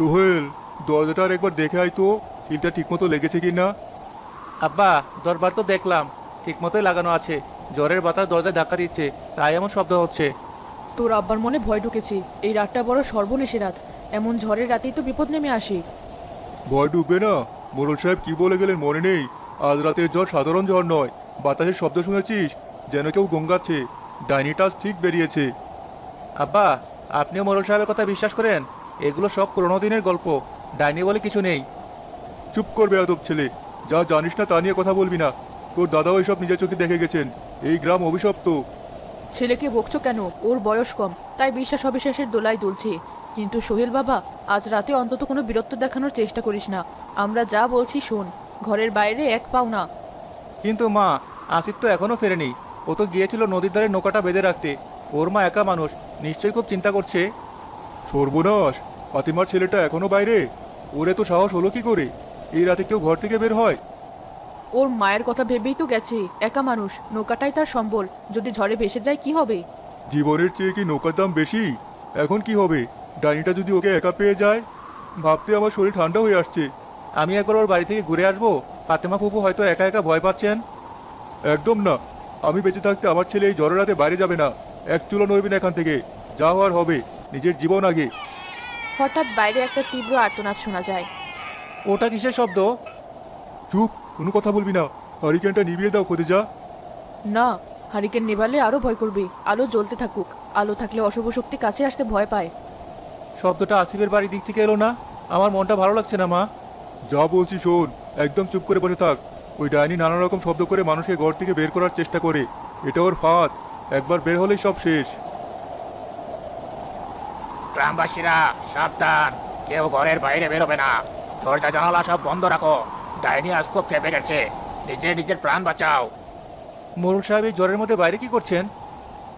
সোহেল দরজাটা আর একবার দেখে আয় তো কিলটা ঠিকমতো লেগেছে কি না? আব্বা দরবার তো দেখলাম ঠিক মতোই লাগানো আছে। জ্বরের বাতাস দরজায় ধাক্কা দিচ্ছে তাই এমন শব্দ হচ্ছে। তোর আব্বার মনে ভয় ঢুকেছে এই রাতটা বড় সর্বনেশে রাত। এমন ঝড়ের রাতেই তো বিপদ নেমে আসে। ভয় ডুববে না? মোরল সাহেব কি বলে গেলেন মনে নেই? আজ রাতের জ্বর সাধারণ জ্বর নয় বাতাসের শব্দ শুনেছিস? যেন কেউ গঙ্গাচ্ছে ডাইনিটাস ঠিক বেরিয়েছে। আব্বা আপনিও মোরল সাহেবের কথা বিশ্বাস করেন? এগুলো সব পুরোনো দিনের গল্প। ডাইনি বলে কিছু নেই। চুপ করবে আদব ছেলে। যা জানিস না তা নিয়ে কথা বলবি না। তোর দাদাও এসব নিজের চোখে দেখে গেছেন। এই গ্রাম অভিশপ্ত। ছেলেকে বকছো কেন? ওর বয়স কম তাই বিশ্বাস অবিশ্বাসের দোলাই দুলছে। কিন্তু সোহেল বাবা আজ রাতে অন্তত কোনো বীরত্ব দেখানোর চেষ্টা করিস না। আমরা যা বলছি শোন ঘরের বাইরে এক পাও না। কিন্তু মা আসিফ তো এখনও ফেরেনি। ও তো গিয়েছিল নদীর ধারে নৌকাটা বেঁধে রাখতে। ওর মা একা মানুষ নিশ্চয়ই খুব চিন্তা করছে। সর্বনাশ! ফাতিমার ছেলেটা এখনও বাইরে? ওরে তো সাহস হলো কি করে? এই রাতে কেউ ঘর থেকে বের হয়? ওর মায়ের কথা ভেবেই তো গেছে। একা মানুষ নৌকাটাই তার সম্বল। যদি ঝড়ে ভেসে যায় কি হবে? জীবনের চেয়ে কি নৌকার দাম বেশি? এখন কি হবে? ডাইনিটা যদি ওকে একা পেয়ে যায়? ভাবতে আমার শরীর ঠান্ডা হয়ে আসছে। আমি একবার ওর বাড়ি থেকে ঘুরে আসব। ফাতেমা ফুপু হয়তো একা একা ভয় পাচ্ছেন। একদম না। আমি বেঁচে থাকতে আমার ছেলে এই জ্বরের রাতে বাইরে যাবে না। এক চুলো নড়বি না এখান থেকে। যা হওয়ার হবে। নিজের জীবন আগে। হঠাৎ বাইরে একটা তীব্র আর্তনাদ শোনা যায়। ওটা কিসের শব্দ? চুপ কোনো কথা বলবি না। হারিকেনটা নিভিয়ে দাও খোদে যা। না হারিকেন নেভালে আরও ভয় করবে। আলো জ্বলতে থাকুক। আলো থাকলে অশুভ শক্তি কাছে আসতে ভয় পায়। শব্দটা আসিফের বাড়ির দিক থেকে এলো না? আমার মনটা ভালো লাগছে না মা। যা বলছি শোন একদম চুপ করে বসে থাক। ওই ডাইনি নানা রকম শব্দ করে মানুষকে ঘর থেকে বের করার চেষ্টা করে। এটা ওর ফাঁদ। একবার বের হলেই সব শেষ। গ্রামবাসীরা সাবধান। কেউ ঘরের বাইরে বেরোবে না। দরজা জানালা সব বন্ধ রাখো। ডাইনি আজ খুব খেপে গেছে। নিজের নিজের প্রাণ বাঁচাও। মোরল সাহেব এই জ্বরের মধ্যে বাইরে কি করছেন?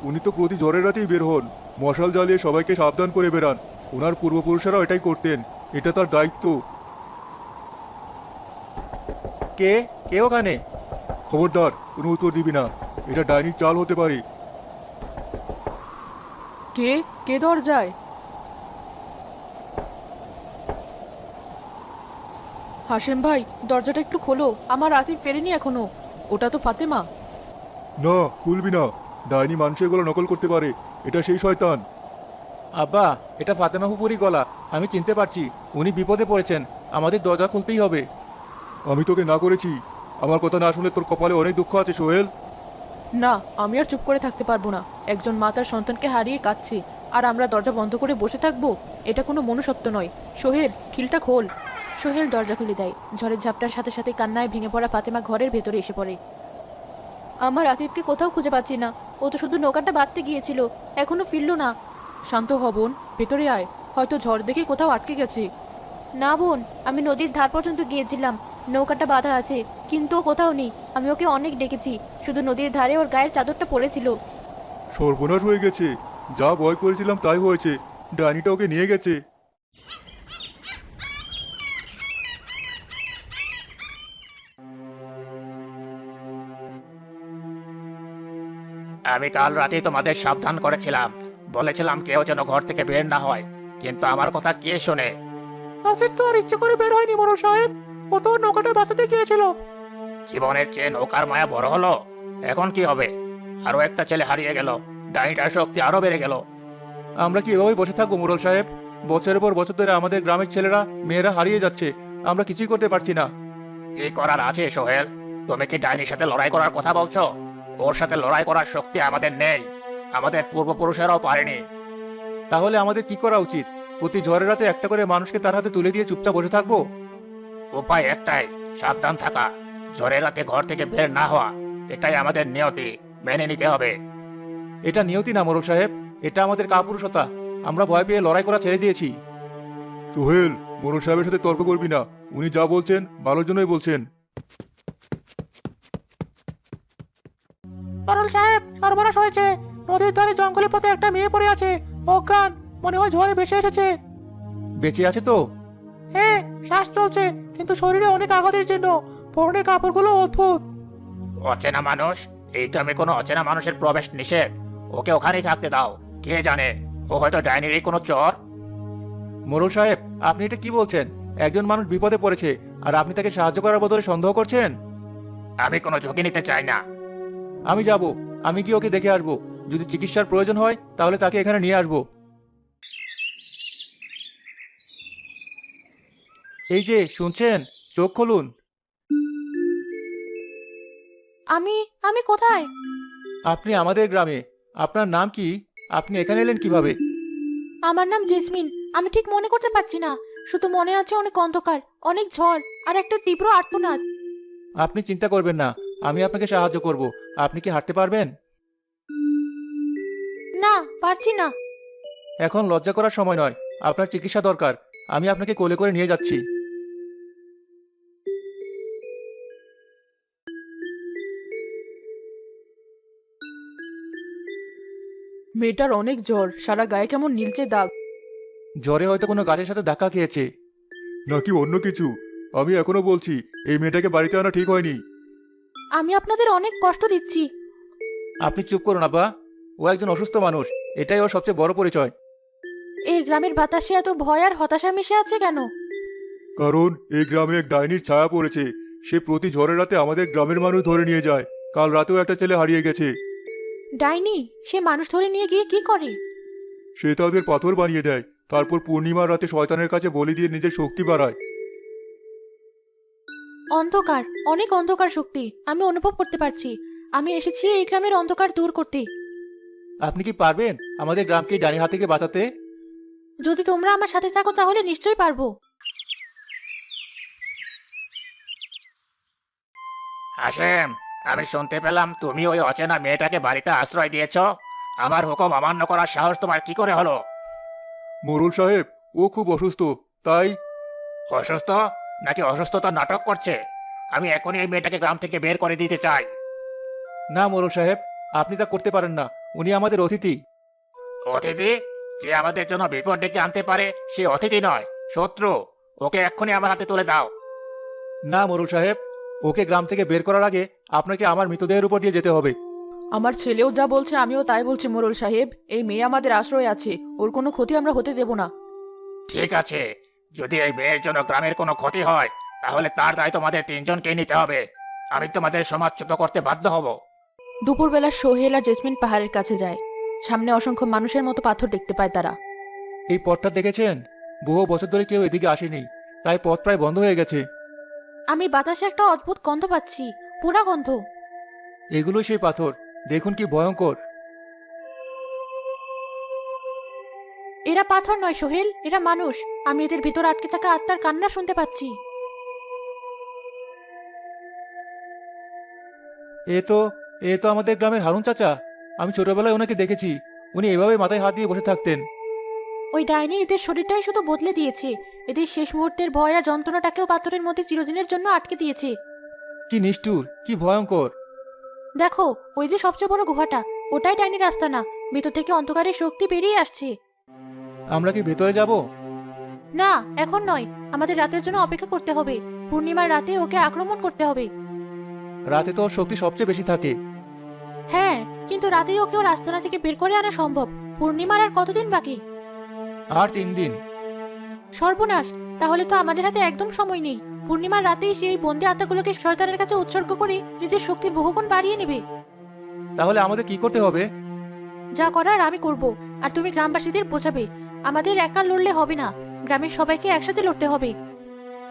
উনি তো প্রতি ঝড়ের রাতেই বের হন। মশাল জ্বালিয়ে সবাইকে সাবধান করে বেরান। ওনার পূর্বপুরুষেরাও এটাই করতেন। এটা তার দায়িত্ব। কে? কে ওখানে? খবরদার কোনো উত্তর দিবি না। এটা ডাইনির চাল হতে পারে। কে? কে দরজায়? হাসেম ভাই দরজাটা একটু খোলো। আমার আসিফ ফেরেনি এখনও। ওটা তো ফাতেমা। না খুলবি না। ডাইনি মানুষের গলা নকল করতে পারে। এটা সেই শয়তান। আব্বা এটা ফাতেমা ফুপুরি গলা। আমি চিনতে পারছি উনি বিপদে পড়েছেন। আমাদের দরজা খুলতেই হবে। আমি তোকে না করেছি। আমার কথা না শুনলে তোর কপালে অনেক দুঃখ আছে সোহেল। না আমি আর চুপ করে থাকতে পারব না। একজন মা তার সন্তানকে হারিয়ে কাঁদছে। আর আমরা দরজা বন্ধ করে বসে থাকব এটা কোনো মনুষ্যত্ব নয়। সোহেল খিলটা খোল। সোহেল দরজা খুলে দেয়। ঝড়ের ঝাপটার সাথে সাথে কান্নায় ভেঙে পড়া ফাতেমা ঘরের ভেতরে এসে পড়ে। আমার আতিফকে কোথাও খুঁজে পাচ্ছি না। ও তো শুধু নৌকাটা বাঁধতে গিয়েছিল। এখনও ফিরল না। শান্ত হ বোন, ভেতরে আয়। হয়তো ঝড় দেখে কোথাও আটকে গেছে। না বোন, আমি নদীর ধার পর্যন্ত গিয়েছিলাম। নৌকাটা বাঁধা আছে, কিন্তু ও কোথাও নেই। আমি ওকে অনেক ডেকেছি। শুধু নদীর ধারে ওর গায়ের চাদরটা পড়েছিল। সর্বনাশ হয়ে গেছে। যা ভয় করেছিলাম তাই হয়েছে। ডাইনিটা ওকে নিয়ে গেছে। আমি কাল রাতে তোমাদের সাবধান করেছিলাম। বলেছিলাম কেউ যেন ঘর থেকে বের না হয়। কিন্তু আমার কথা কে শোনে? আসিফ তো আর ইচ্ছে করে বের হয়নি মোরল সাহেব। ও তো নৌকাটা বাঁচাতে গিয়েছিল। জীবনের চেয়ে নৌকার মায়া বড় হলো। এখন কি হবে? আরও একটা ছেলে হারিয়ে গেল। ডাইনিটার শক্তি আরও বেড়ে গেল। আমরা কি এভাবেই বসে থাকব মোরল সাহেব? বছরের পর বছর ধরে আমাদের গ্রামের ছেলেরা মেয়েরা হারিয়ে যাচ্ছে। আমরা কিছুই করতে পারছি না। কি করার আছে সোহেল? তুমি কি ডাইনির সাথে লড়াই করার কথা বলছো? ওর সাথে লড়াই করার শক্তি আমাদের নেই। আমাদের পূর্বপুরুষেরাও পারেনি। তাহলে আমাদের কি করা উচিত? প্রতি ঝড়ের রাতে একটা করে মানুষকে তার হাতে তুলে দিয়ে চুপচাপ বসে থাকব? উপায় একটাই সাবধান থাকা। ঝড়ের রাতে ঘর থেকে বের না হওয়া এটাই আমাদের নিয়তি মেনে নিতে হবে। এটা নিয়তি না মোরল সাহেব। এটা আমাদের কাপুরুষতা। আমরা ভয় পেয়ে লড়াই করা ছেড়ে দিয়েছি। সোহেল মোরল সাহেবের সাথে তর্ক করবি না। উনি যা বলছেন ভালোর জন্যই বলছেন। মোরল সাহেব সর্বনাশ হয়েছে। নদীর ধারে জঙ্গলের পথে একটা মেয়ে পড়ে আছে। অজ্ঞান মনে হয় ঝড়ে ভেসে এসেছে। বেঁচে আছে তো? হ্যাঁ শ্বাস চলছে কিন্তু শরীরে অনেক আঘাতের চিহ্ন। পরনের কাপড়গুলো অদ্ভুত। অচেনা মানুষ? এই গ্রামে কোনো অচেনা মানুষের প্রবেশ নিষেধ। ওকে ওখানেই থাকতে দাও। কে জানে? ও হয়তো ডাইনিরই কোনো চর? মোরল সাহেব আপনি এটা কি বলছেন? একজন মানুষ বিপদে পড়েছে আর আপনি তাকে সাহায্য করার বদলে সন্দেহ করছেন? আমি কোনো ঝুঁকি নিতে চাই না। আমি যাব। আমি কি ওকে দেখে আসব? যদি চিকিৎসার প্রয়োজন হয় তাহলে তাকে এখানে নিয়ে আসব। এই যে শুনছেন? চোখ খুলুন। আমি আমি কোথায়? আপনি আমাদের গ্রামে। আপনার নাম কি? আপনি এখানে এলেন কীভাবে? আমার নাম জেসমিন। আমি ঠিক মনে করতে পারছি না। শুধু মনে আছে অনেক অন্ধকার অনেক ঝড় আর একটা তীব্র আর্তনাদ। আপনি চিন্তা করবেন না। আমি আপনাকে সাহায্য করব। আপনি কি হাঁটতে পারবেন? না পারছি না। এখন লজ্জা করার সময় নয়। আপনার চিকিৎসা দরকার। আমি আপনাকে কোলে করে নিয়ে যাচ্ছি। মেয়েটার অনেক জ্বর। সারা গায়ে কেমন নীলচে দাগ। জ্বরে হয়তো কোনো গাছের সাথে ধাক্কা খেয়েছে। নাকি অন্য কিছু? আমি এখনও বলছি এই মেয়েটাকে বাড়িতে আনা ঠিক হয়নি। আমি আপনাদের অনেক কষ্ট দিচ্ছি। আপনি চুপ করুন আব্বা ও একজন অসুস্থ মানুষ। এটাই ওর সবচেয়ে বড় পরিচয়। এই গ্রামের বাতাসে এত ভয় আর হতাশা মিশে আছে কেন? কারণ এই গ্রামে এক ডাইনির ছায়া পড়েছে। সে প্রতি ঝড়ের রাতে আমাদের গ্রামের মানুষ ধরে নিয়ে যায়। কাল রাতেও একটা ছেলে হারিয়ে গেছে। ডাইনি সে মানুষ ধরে নিয়ে গিয়ে কি করে? সে তাদের পাথর বানিয়ে দেয়। তারপর পূর্ণিমার রাতে শয়তানের কাছে বলি দিয়ে নিজের শক্তি বাড়ায়। অন্ধকার অনেক অন্ধকার শক্তি। আমি অনুভব করতে পারছি। আমি এসেছি এই গ্রামের অন্ধকার দূর করতে। আপনি কি পারবেন আমাদের গ্রামকে ডানির হাত থেকে বাঁচাতে? যদি তোমরা আমার সাথে থাকো তাহলে নিশ্চয়ই পারব। হাসেম আমি শুনতে পেলাম তুমি ওই অচেনা মেয়েটাকে বাড়িতে আশ্রয় দিয়েছ। আমার হুকুম অমান্য করার সাহস তোমার কি করে হলো? মোরল সাহেব ও খুব অসুস্থ তাই অসুস্থ? নাকি অসুস্থতা নাটক করছে? আমি এখনই এই মেয়েটাকে গ্রাম থেকে বের করে দিতে চাই। না মোরল সাহেব আপনি তা করতে পারেন না। উনি আমাদের অতিথি। অতিথি? যে আমাদের জন্য বিপদ ডেকে আনতে পারে সে অতিথি নয় শত্রু। ওকে এক্ষুনি আমার হাতে তুলে দাও। না মোরল সাহেব ওকে গ্রাম থেকে বের করার আগে আপনাকে আমার মৃতদেহের উপর দিয়ে যেতে হবে। আমার ছেলেও যা বলছে আমিও তাই বলছি মোরল সাহেব। এই মেয়ে আমাদের আশ্রয় আছে ওর কোনো ক্ষতি আমরা হতে দেব না। ঠিক আছে। যদি এই মেয়ের জন্য গ্রামের কোনো ক্ষতি হয় তাহলে তার দায় তোমাদের তিনজনকে নিতে হবে। আমি তোমাদের সমাজচ্যুত করতে বাধ্য হব। দুপুরবেলা সোহেল আর জেসমিন পাহাড়ের কাছে যায়। সামনে অসংখ্য মানুষের মতো পাথর দেখতে পায় তারা। এই পথটা দেখেছেন? বহু বছর ধরে কেউ এদিকে আসেনি। তাই পথ প্রায় বন্ধ হয়ে গেছে। আমি বাতাসে একটা অদ্ভুত গন্ধ পাচ্ছি। পোড়া গন্ধ। এগুলোই সেই পাথর। দেখুন কি ভয়ঙ্কর। এরা পাথর নয় সোহেল এরা মানুষ। আমি এদের ভিতর আটকে থাকা আত্মার কান্না শুনতে পাচ্ছি। এ তো এ তো আমাদের গ্রামের হারুন চাচা। আমি ছোটবেলায় ওনাকে দেখেছি। উনি এভাবে মাথায় হাত দিয়ে বসে থাকতেন। ওই ডাইনি এদের শরীরটাই শুধু বদলে দিয়েছে। এদের শেষ মুহূর্তের ভয় আর যন্ত্রণাটাকেও পাথরের মধ্যে চিরদিনের জন্য আটকে দিয়েছে। কি নিষ্ঠুর কি ভয়ঙ্কর। দেখো ওই যে সবচেয়ে বড় গুহাটা ওটাই ডাইনির রাস্তা না। ভেতর থেকে অন্ধকারের শক্তি বেরিয়ে আসছে। আমরা কি ভেতরে যাব? না এখন নয়। আমাদের রাতের জন্য অপেক্ষা করতে হবে। পূর্ণিমার রাতে ওকে আক্রমণ করতে হবে। রাতে তো ওর শক্তি সবচেয়ে বেশি থাকে। হ্যাঁ কিন্তু রাতেই ওকে ওর আস্তানা থেকে বের করে আনা সম্ভব। পূর্ণিমার আর কতদিন বাকি? আর তিন দিন। সর্বনাশ তাহলে তো আমাদের হাতে একদম সময় নেই। পূর্ণিমার রাতেই সেই বন্দি আত্মাগুলোকে শয়তানের কাছে উৎসর্গ করে নিজের শক্তি বহুগুণ বাড়িয়ে নেবে। তাহলে আমাদের কি করতে হবে? যা করার আমি করব আর তুমি গ্রামবাসীদের বোঝাবে। আমাদের একা লড়লে হবে না গ্রামের সবাইকে একসাথে লড়তে হবে।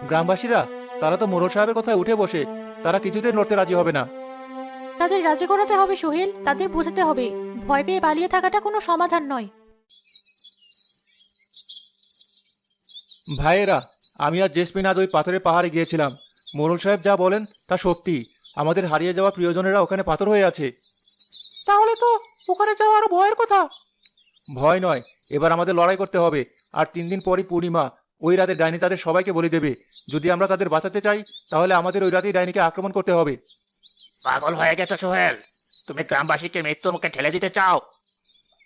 গ্রামবাসীরা তারা তো মোরল সাহেবের কথায় উঠে বসে। তারা কিছুতেই লড়তে রাজি হবে না। তাদের রাজি করাতে হবে সোহেল। তাদের বোঝাতে হবে ভয় পেয়ে পালিয়ে থাকাটা কোনো সমাধান নয়। ভাইয়েরা আমি আর জেসমিন আজ ওই পাথরের পাহাড়ে গিয়েছিলাম। মোরল সাহেব যা বলেন তা সত্যি। আমাদের হারিয়ে যাওয়া প্রিয়জনেরা ওখানে পাথর হয়ে আছে। তাহলে তো ওখানে যাওয়া আরও ভয়ের কথা। ভয় নয় এবার আমাদের লড়াই করতে হবে। আর তিন দিন পরই পূর্ণিমা ওই রাতে ডাইনি তাদের সবাইকে বলে দেবে যদি আমরা তাদের বাঁচাতে চাই তাহলে আমাদের ওই রাতেই ডাইনিকে আক্রমণ করতে হবে। পাগল হয়ে গেছো সোহেল। তুমি গ্রামবাসীকে মৃত্যুর মুখে ঠেলে দিতে চাও।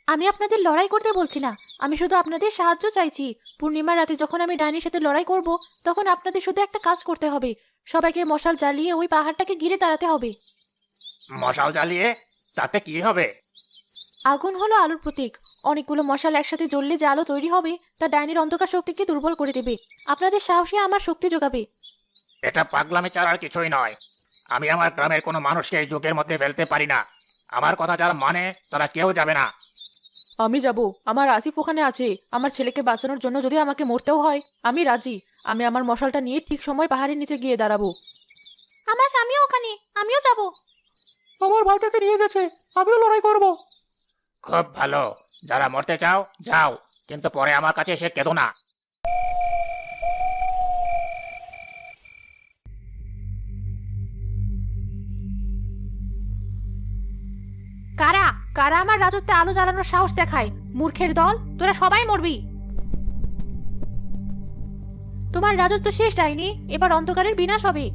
আমি আপনাদের লড়াই করতে বলছি না। আমি শুধু আপনাদের সাহায্য চাইছি। পূর্ণিমার রাতে যখন আমি ডাইনির সাথে লড়াই করব তখন আপনাদের শুধু একটা কাজ করতে হবে। সবাইকে মশাল জ্বালিয়ে ওই পাহাড়টাকে ঘিরে দাঁড়াতে হবে। মশাল জ্বালিয়ে? তাতে কি হবে? আগুন হলো আলোর প্রতীক। অনেকগুলো মশাল একসাথে জ্বললে যে আলো তৈরি হবে তা ডাইনির অন্ধকার শক্তিকে দুর্বল করে দেবে। আপনাদের সাহসে আমার শক্তি যোগাবে। এটা পাগলামি ছাড়ার কিছুই নয়। আমি আমার গ্রামের কোনো মানুষকে এই যুগের মধ্যে ফেলতে পারি না। আমার কথা যারা মানে তারা কেউ যাবে না। আমি যাব। আমার আসিফ ওখানে আছে। আমার ছেলেকে বাঁচানোর জন্য যদি আমাকে মরতেও হয় আমি রাজি। আমি আমার মশালটা নিয়ে ঠিক সময় পাহাড়ের নিচে গিয়ে দাঁড়াবো। আমার স্বামীও ওখানে। আমিও যাব। আমার ভাইটাকে নিয়ে গেছে। আমিও লড়াই করব। খুব ভালো। যারা মরতে চাও, যাও। কিন্তু পরে আমার কাছে এসে কেঁদো না। কারা? কারা আমার রাজত্বে আলো জ্বালানোর সাহস দেখায়? মূর্খের দল? তোরা সবাই মরবি। তোমার রাজত্ব শেষ, ডাইনি। এবার অন্ধকারের বিনাশ হবে।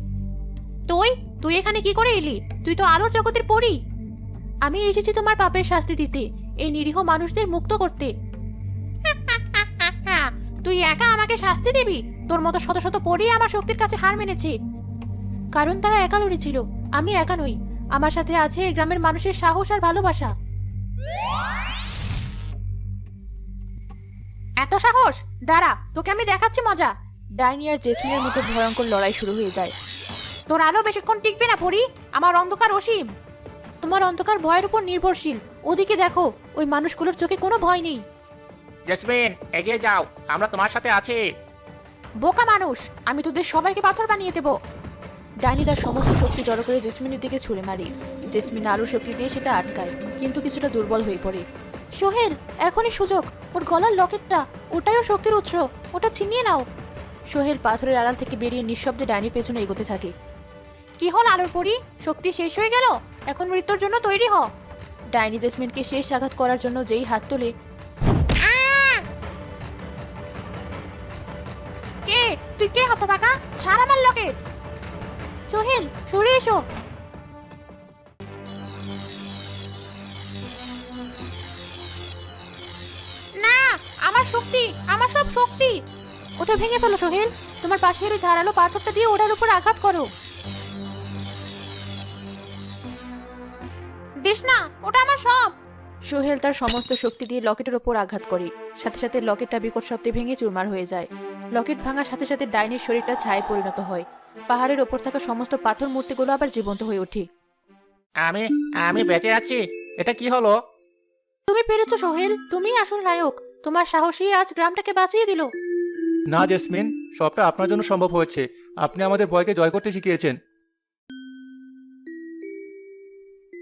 তুই? তুই এখানে কি করে এলি? তুই তো আলোর জগতের পড়ি আমি এসেছি তোমার পাপের শাস্তি দিতে। এই নিরীহ মানুষদের মুক্ত করতে। তুই একা আমাকে শাস্তি দিবি? তোর মতো শত শত পড়ি আমার শক্তির কাছে হার মেনেছে। কারণ তারা একা লড়েছিল আমি একা নই। আমার সাথে আছে এই গ্রামের মানুষের সাহস আর ভালোবাসা। এত সাহস? দাঁড়া তোকে আমি দেখাচ্ছি মজা। ডাইনি আর জেসমিনের মধ্যে ভয়ঙ্কর লড়াই শুরু হয়ে যায়। তোর আলো বেশিক্ষণ টিকবে না পড়ি আমার অন্ধকার অসীম। তোমার অন্ধকার ভয়ের উপর নির্ভরশীল। ওদিকে দেখো ওই মানুষগুলোর চোখে কোনো ভয় নেই। জেসমিন এগিয়ে যাও আমরা তোমার সাথে আছি। বোকা মানুষ আমি তোদের সবাইকে পাথর বানিয়ে দেবো। ডাইনি তার সমস্ত শক্তি জড়ো করে জেসমিনের দিকে ছুড়ে মারি। জেসমিন আলু শক্তি দিয়ে সেটা আটকায় কিন্তু কিছুটা দুর্বল হয়ে পড়ে। সোহেল এখনই সুযোগ। ওর গলার লকেটটা ওটাইও শক্তির উৎস। ওটা ছিনিয়ে নাও। সোহেল পাথরের আড়াল থেকে বেরিয়ে নিঃশব্দে ডাইনির পেছনে এগোতে থাকে। কি হল আলোর পরি? শক্তি শেষ হয়ে গেল? এখন মৃত্যুর জন্য তৈরি হ। ডাইনি জেসমিনকে শেষ আঘাত করার জন্য যেই হাত তোলে। কে? তুই কে হতভাগা? ছাড় আমার লকেট সোহেল, সরে এসো। না, আমার শক্তি, আমার সব শক্তি। ওটা ভেঙে ফেলো সোহেল? তোমার পাশের ওই ধারালো পাথরটা দিয়ে ওটার উপর আঘাত করো। দিস না? ওটা আমার সব। সোহেল তার সমস্ত শক্তি দিয়ে লকেটের ওপর আঘাত করে। সাথে সাথে লকেটটা বিকট শব্দে ভেঙে চুরমার হয়ে যায়। লকেট ভাঙার সাথে সাথে ডাইনের শরীরটা ছায়ে পরিণত হয়। পাহাড়ের ওপর থাকা সমস্ত পাথর মূর্তিগুলো আবার জীবন্ত হয়ে ওঠে। আমি আমি বেঁচে আছি? এটা কি হলো? তুমি পেরেছ সোহেল তুমি আসল নায়ক। তোমার সাহসী আজ গ্রামটাকে বাঁচিয়ে দিল। না জেসমিন সবটা আপনার জন্য সম্ভব হয়েছে। আপনি আমাদের ভয়কে জয় করতে শিখিয়েছেন।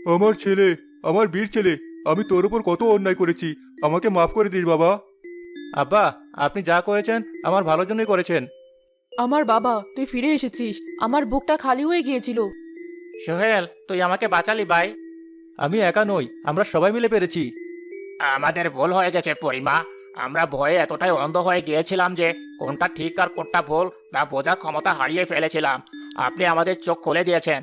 আমার ছেলে আমার বীর ছেলে আমি তোর উপর কত অন্যায় করেছি। আমাকে মাফ করে দিস বাবা। আব্বা আপনি যা করেছেন আমার ভালোর জন্যই করেছেন। আমার বাবা তুই ফিরে এসেছিস। আমার বুকটা খালি হয়ে গিয়েছিল। সোহেল তুই আমাকে বাঁচালি ভাই। আমি একা নই আমরা সবাই মিলে পেরেছি। আমাদের ভুল হয়ে গেছে পরিমা। আমরা ভয়ে এতটাই অন্ধ হয়ে গিয়েছিলাম যে কোনটা ঠিক আর কোনটা ভুল তা বোঝার ক্ষমতা হারিয়ে ফেলেছিলাম। আপনি আমাদের চোখ খুলে দিয়েছেন।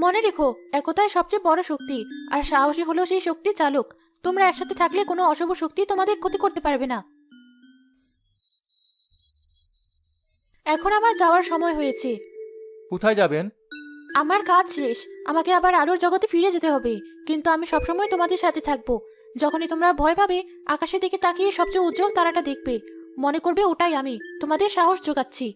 মনে রেখো একতাই সবচেয়ে বড় শক্তি আর সাহসী হলো সেই শক্তি চালক। তোমরা একসাথে থাকলে কোনো অশুভ শক্তি তোমাদের ক্ষতি করতে পারবে না। এখন আমার যাওয়ার সময় হয়েছে। কোথায় যাবেন? আমার কাজ শেষ আমাকে আবার আলোর জগতে ফিরে যেতে হবে কিন্তু আমি সবসময় তোমাদের সাথে থাকব। যখনই তোমরা ভয় পাবে আকাশের দিকে তাকিয়ে সবচেয়ে উজ্জ্বল তারাটা দেখবে। মনে করবে ওটাই আমি তোমাদের সাহস যোগাচ্ছি